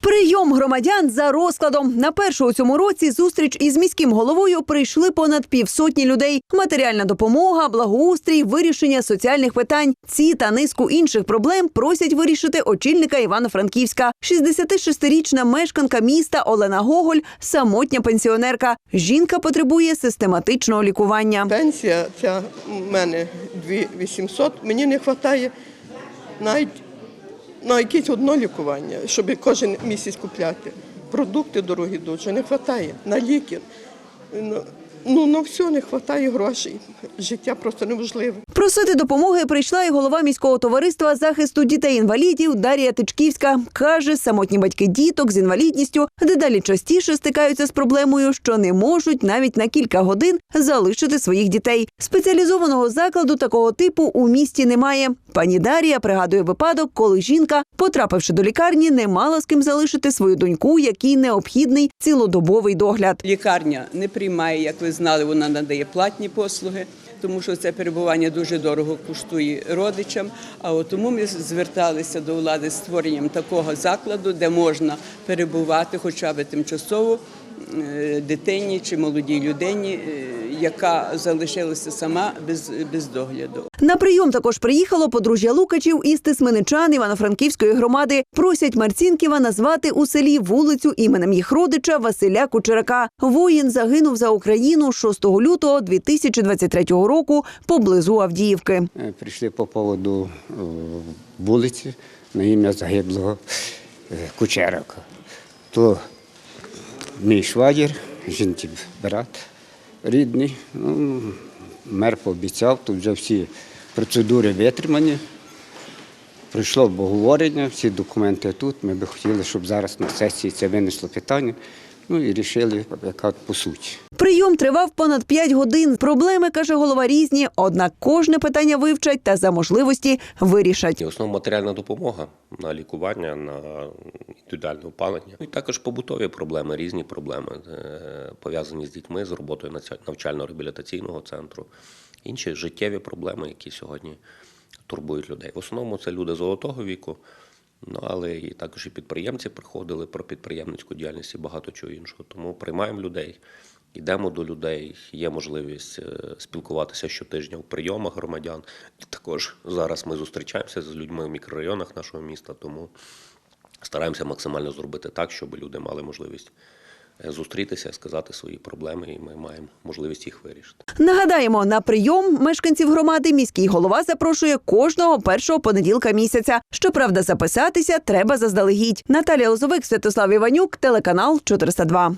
Прийом громадян за розкладом на першу у цьому році зустріч із міським головою прийшли понад півсотні людей. Матеріальна допомога, благоустрій, вирішення соціальних питань. Ці та низку інших проблем просять вирішити очільника Івано-Франківська. 66-річна мешканка міста Олена Гоголь, самотня пенсіонерка. Жінка потребує систематичного лікування. Пенсія ця в мене 2800, мені не вистачає навіть на якесь одно лікування, щоб кожен місяць купляти. Продукти дорогі дуже не вистачає, на ліки. Ну, ну, на все не вистачає грошей. Життя просто неможливе. Просити допомоги прийшла і голова міського товариства захисту дітей-інвалідів Дар'я Тичківська. Каже, самотні батьки діток з інвалідністю дедалі частіше стикаються з проблемою, що не можуть навіть на кілька годин залишити своїх дітей. Спеціалізованого закладу такого типу у місті немає. Пані Дар'я пригадує випадок, коли жінка, потрапивши до лікарні, не мала з ким залишити свою доньку, якій необхідний цілодобовий догляд. Лікарня не приймає, як ви знали, вона надає платні послуги, тому що це перебування дуже дорого коштує родичам. А от тому ми зверталися до влади з створенням такого закладу, де можна перебувати хоча б тимчасово е, дитині чи молодій людині, е, яка залишилася сама без, без догляду. На прийом також приїхало подружжя Лукачів із Тисменичан Івано-Франківської громади. Просять Марцінківа назвати у селі вулицю іменем їх родича Василя Кучерака. Воїн загинув за Україну 6 лютого 2023 року поблизу Авдіївки. Е, Прийшли по поводу е, вулиці на ім'я загиблого е, Кучерака. То мій швагір, жінки брат рідний, ну, мер пообіцяв, тут вже всі процедури витримані. Прийшло обговорення, всі документи тут. Ми би хотіли, щоб зараз на сесії це винесло питання. Ну і рішили, яка по суті. Прийом тривав понад 5 годин. Проблеми, каже голова, різні, однак кожне питання вивчать та за можливості вирішать. Основна матеріальна допомога на лікування, на індивідуальне опалення. Ну, І також побутові проблеми, різні проблеми, е, пов'язані з дітьми, з роботою навча- навчально-реабілітаційного центру, інші життєві проблеми, які сьогодні турбують людей. В основному це люди золотого віку, ну але і також і підприємці приходили про підприємницьку діяльність і багато чого іншого. Тому приймаємо людей. Йдемо до людей, є можливість е, спілкуватися щотижня в прийомах громадян. І також зараз ми зустрічаємося з людьми в мікрорайонах нашого міста, тому стараємося максимально зробити так, щоб люди мали можливість зустрітися, сказати свої проблеми, і ми маємо можливість їх вирішити. Нагадаємо, на прийом мешканців громади міський голова запрошує кожного першого понеділка місяця. Щоправда, записатися треба заздалегідь. Наталія Лозовик, Святослав Іванюк, телеканал 402.